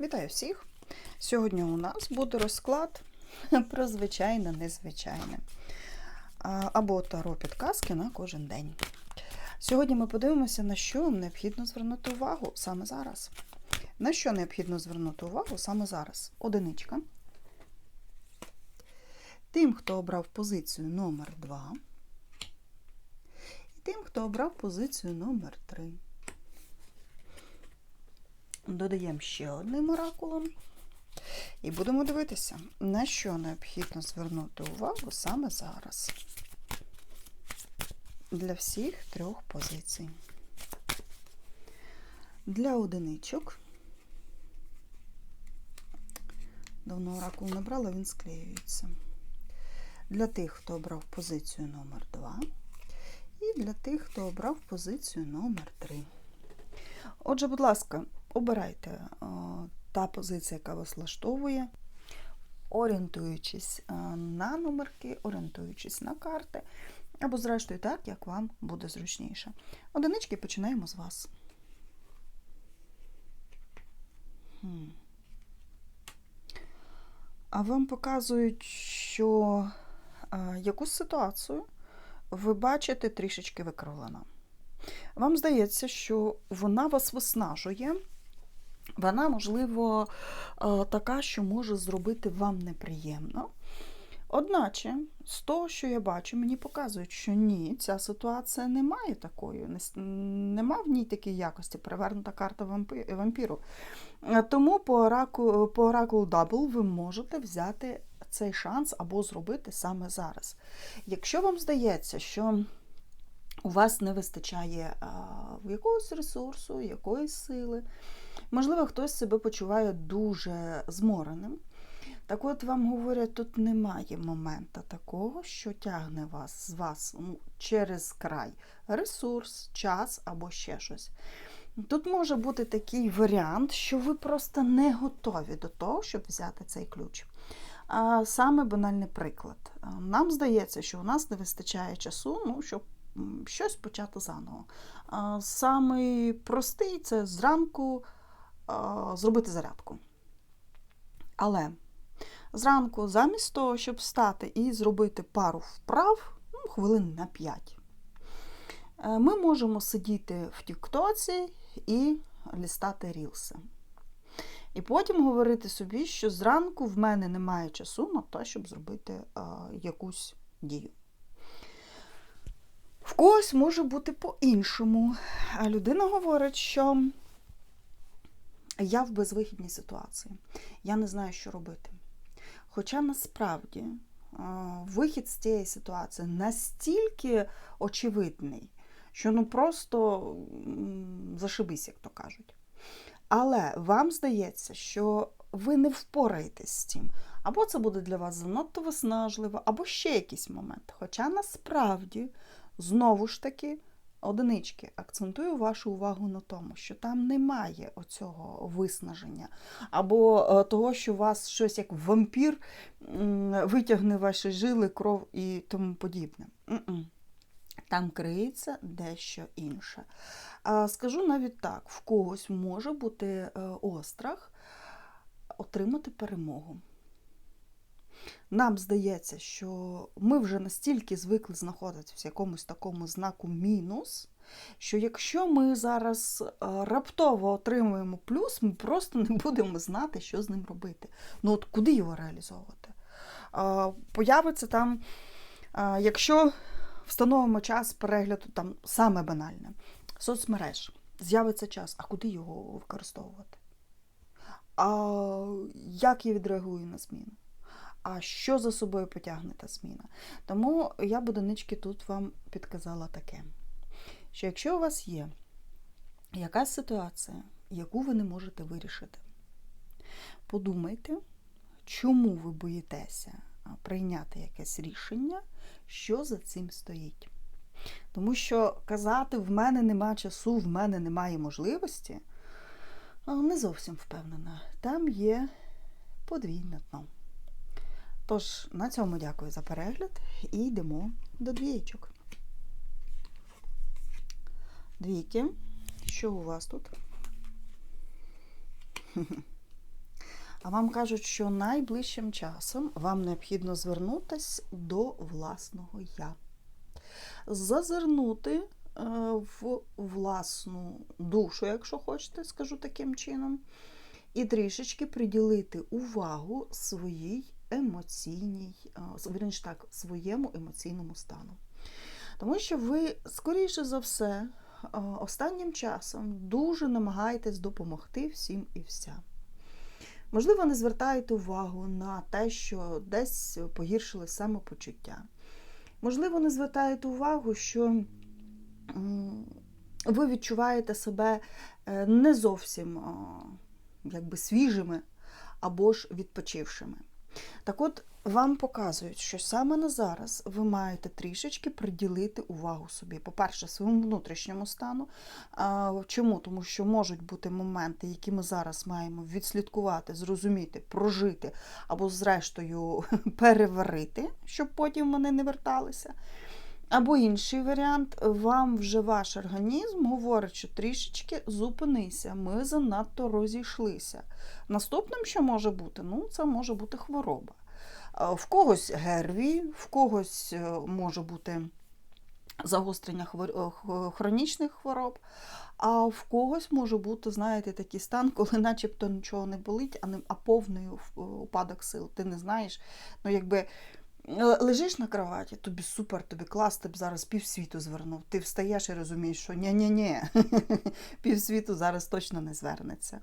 Вітаю всіх! Сьогодні у нас буде розклад про звичайне незвичайне. Або таро підказки на кожен день. Сьогодні ми подивимося, на що вам необхідно звернути увагу саме зараз. На що необхідно звернути увагу саме зараз? Одиничка. Тим, хто обрав позицію номер 2 і тим, хто обрав позицію номер 3 Додаємо ще одним оракулом. І будемо дивитися, на що необхідно звернути увагу саме зараз. Для всіх трьох позицій. Для одиничок. Давно оракул не брала, він склеюється. Для тих, хто обрав позицію номер 2 і для тих, хто обрав позицію номер 3 Отже, будь ласка, обирайте та позиція, яка вас влаштовує, орієнтуючись е, на номерки, орієнтуючись на карти, або, зрештою, так, як вам буде зручніше. Одинички починаємо з вас. А вам показують, що якусь ситуацію ви бачите трішечки викривлена. Вам здається, що вона вас виснажує, вона, можливо, е, така, що може зробити вам неприємно. Одначе, з того, що я бачу, мені показують, що ні, ця ситуація не має такої, нема в ній такій якості, перевернута карта вампіру. Е, тому по Oracle, по Oracle Double ви можете взяти цей шанс або зробити саме зараз. Якщо вам здається, що у вас не вистачає а, якогось ресурсу, якоїсь сили. Можливо, хтось себе почуває дуже змореним. Так от вам говорять, тут немає моменту такого, що тягне вас з вас через край ресурс, час або ще щось. Тут може бути такий варіант, що ви просто не готові до того, щоб взяти цей ключ. А Саме банальний приклад. Нам здається, що у нас не вистачає часу, ну, щоб щось почати заново. Самий простий це зранку зробити зарядку. Але зранку, замість того, щоб встати і зробити пару вправ, ну, хвилин на 5, е, ми можемо сидіти в Тіктоці і лістати рілси. І потім говорити собі, що зранку в мене немає часу на те, щоб зробити а, якусь дію. В когось може бути по-іншому. Людина говорить, що я в безвихідній ситуації, я не знаю, що робити. Хоча насправді вихід з цієї ситуації настільки очевидний, що ну просто зашибись, як то кажуть. Але вам здається, що ви не впораєтесь з цим. Або це буде для вас занадто виснажливо, або ще якийсь момент. Хоча насправді Знову ж таки, одинички, акцентую вашу увагу на тому, що там немає оцього виснаження, або е, того, що вас щось як вампір витягне ваші жили, кров і тому подібне. Там криється дещо інше. Скажу навіть так: в когось може бути е, острах отримати перемогу. Нам здається, що ми вже настільки звикли знаходитися в якомусь такому знаку мінус, що якщо ми зараз е, раптово отримуємо плюс, ми просто не будемо знати, що з ним робити. Ну от куди його реалізовувати? Появиться там, якщо встановимо час перегляду, там саме банальне, соцмереж, з'явиться час, а куди його використовувати? А як я відреагую на зміну? А що за собою потягне та зміна. Тому я будинички тут вам підказала таке: що якщо у вас є якась ситуація, яку ви не можете вирішити, подумайте, чому ви боїтеся прийняти якесь рішення, що за цим стоїть. Тому що казати, в мене нема часу, в мене немає можливості, не зовсім впевнена. Там є подвійне дно. Тож, на цьому дякую за перегляд і йдемо до двієчок. Двійки. Що у вас тут? А вам кажуть, що найближчим часом вам необхідно звернутися до власного я. Зазирнути е, в власну душу, якщо хочете, скажу таким чином, і трішечки приділити увагу своїй емоційній, е, вірніше так, своєму емоційному стану. Тому що ви, скоріше за все, е, останнім часом дуже намагаєтесь допомогти всім і вся. Можливо, не звертаєте увагу на те, що десь погіршили самопочуття. Можливо, не звертаєте увагу, що ви відчуваєте себе е, не зовсім якби свіжими або ж відпочившими. Так от, вам показують, що саме на зараз ви маєте трішечки приділити увагу собі. По-перше, своєму внутрішньому стану. Чому? Тому що можуть бути моменти, які ми зараз маємо відслідкувати, зрозуміти, прожити або, зрештою, переварити, щоб потім вони не верталися. Або інший варіант, вам вже ваш організм говорить, що трішечки зупинися, ми занадто розійшлися. Наступним, що може бути, ну, це може бути хвороба. Е, В когось герві, в когось е, може бути загострення е, хронічних хвороб, а в когось може бути, знаєте, такий стан, коли начебто нічого не болить, а, повний упадок сил. Ти не знаєш, ну якби. Е, Лежиш на кроваті, тобі супер, тобі клас, ти б зараз півсвіту звернув. Ти встаєш і розумієш, що ні-ні-ні, півсвіту зараз точно не звернеться.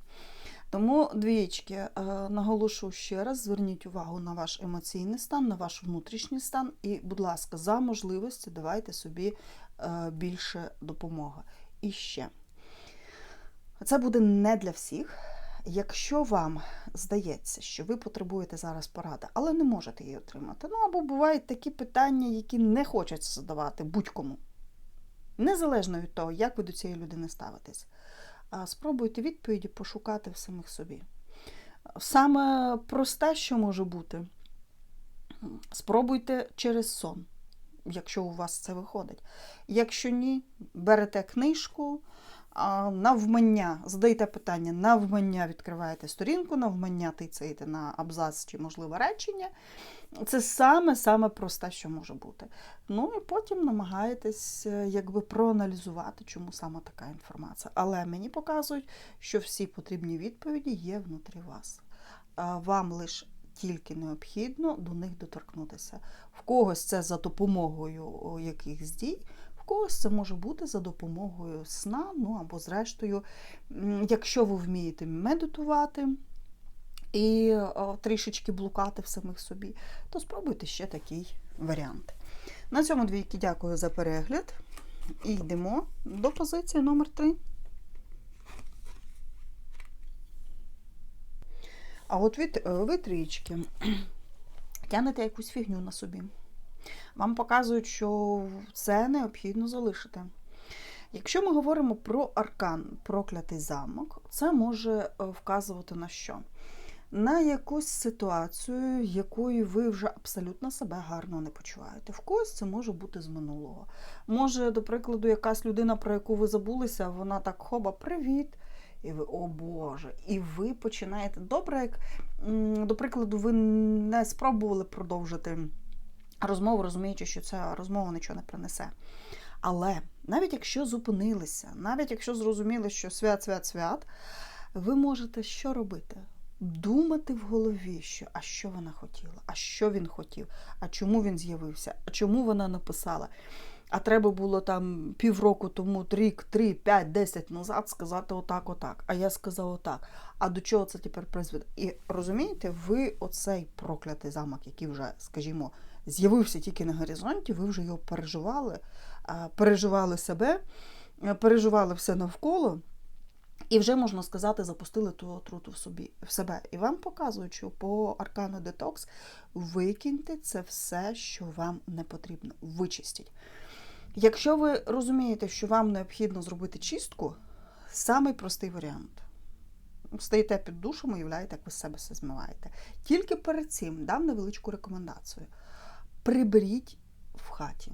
Тому, двічки, е, наголошу ще раз: зверніть увагу на ваш емоційний стан, на ваш внутрішній стан, і, будь ласка, за можливості давайте собі е, більше допомоги. І ще. Це буде не для всіх. Якщо вам здається, що ви потребуєте зараз поради, але не можете її отримати, ну або бувають такі питання, які не хочеться задавати будь-кому. Незалежно від того, як ви до цієї людини ставитесь. Спробуйте відповіді пошукати в самих собі. Саме просте, що може бути, спробуйте через сон, якщо у вас це виходить. Якщо ні, берете книжку, навмання, задаєте питання, навмання відкриваєте сторінку, навмання тицяєте на абзац чи, можливо, речення. Це саме-саме просте, що може бути. Ну і потім намагаєтесь е, якби проаналізувати, чому саме така інформація. Але мені показують, що всі потрібні відповіді є внутрі вас. Вам лише тільки необхідно до них доторкнутися. В когось це за допомогою якихось дій, когось це може бути за допомогою сна, ну або зрештою, якщо ви вмієте медитувати і трішечки блукати в самих собі, то спробуйте ще такий варіант. На цьому двійки дякую за перегляд. І йдемо до позиції номер 3. А от ви, ви трічки тянете якусь фігню на собі. Вам показують, що це необхідно залишити. Якщо ми говоримо про аркан, проклятий замок, це може е, вказувати на що? На якусь ситуацію, якою ви вже абсолютно себе гарно не почуваєте. В когось це може бути з минулого. Може, до прикладу, якась людина, про яку ви забулися, вона так хоба, привіт. І ви, о Боже, і ви починаєте. Добре, як, до прикладу, ви не спробували продовжити розмову, розуміючи, що ця розмова нічого не принесе. Але навіть якщо зупинилися, навіть якщо зрозуміли, що свят, свят, свят, ви можете що робити? Думати в голові, що а що вона хотіла, а що він хотів, а чому він з'явився, а чому вона написала. А треба було там півроку тому, рік, три, п'ять, десять назад сказати отак, отак. А я сказав отак. А до чого це тепер призведе? І розумієте, ви оцей проклятий замок, який вже, скажімо, з'явився тільки на горизонті, ви вже його переживали, переживали себе, переживали все навколо. І вже, можна сказати, запустили ту отруту в собі в себе. І вам показують, що по аркану детокс викиньте це все, що вам не потрібно. Вичистіть. Якщо ви розумієте, що вам необхідно зробити чистку, самий простий варіант. Стоїте під душем, уявляєте, як ви себе все змиваєте. Тільки перед цим дам невеличку рекомендацію. Приберіть в хаті.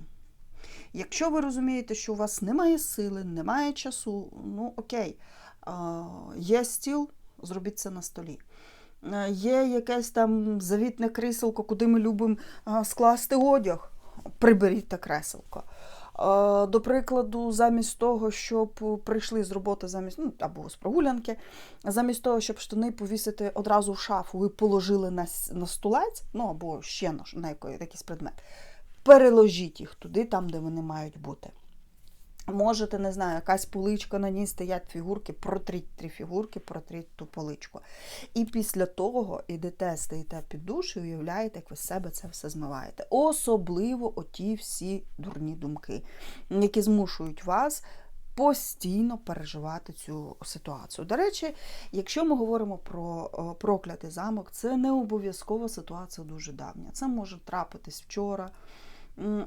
Якщо ви розумієте, що у вас немає сили, немає часу, ну окей, є стіл, зробіть це на столі. Є якесь там завітне кріселко, куди ми любимо скласти одяг. Приберіть те креселко. До прикладу, замість того, щоб прийшли з роботи замість ну, або з прогулянки, замість того, щоб штани повісити одразу в шафу, і положили на, на стулець, ну або ще на, на якийсь предмет, переложіть їх туди, там, де вони мають бути. Можете, не знаю, якась поличка на ній стоять фігурки, протріть три фігурки, протріть ту поличку. І після того ідете, стоїте під душ і уявляєте, як ви з себе це все змиваєте. Особливо оті всі дурні думки, які змушують вас постійно переживати цю ситуацію. До речі, якщо ми говоримо про проклятий замок, це не обов'язкова ситуація дуже давня. Це може трапитись вчора.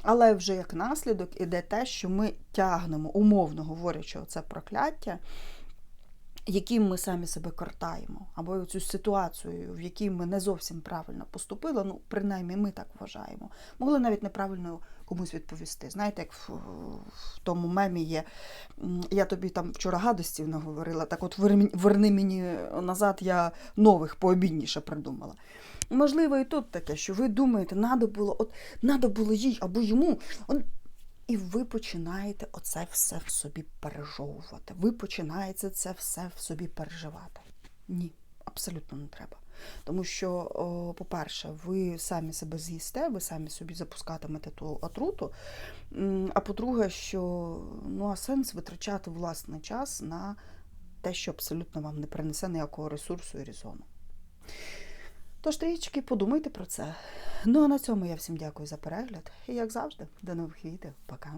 Але вже як наслідок іде те, що ми тягнемо, умовно говорячи, це прокляття, яким ми самі себе картаємо, або цю ситуацію, в якій ми не зовсім правильно поступили, ну, принаймні ми так вважаємо. Могли навіть неправильно комусь відповісти. Знаєте, як в, в тому мемі є, я тобі там вчора гадостів наговорила, так от верни, мені назад, я нових пообідніше придумала. Можливо, і тут таке, що ви думаєте, надо було, от надо було їй або йому. От, і ви починаєте оце все в собі пережовувати. Ви починаєте це все в собі переживати. Ні, абсолютно не треба. Тому що, по-перше, ви самі себе з'їсте, ви самі собі запускатимете ту отруту. А по-друге, що ну, а сенс витрачати власний час на те, що абсолютно вам не принесе ніякого ресурсу і резону. Тож, трішки подумайте про це. Ну а на цьому я всім дякую за перегляд. І як завжди, до нових відео. Пока.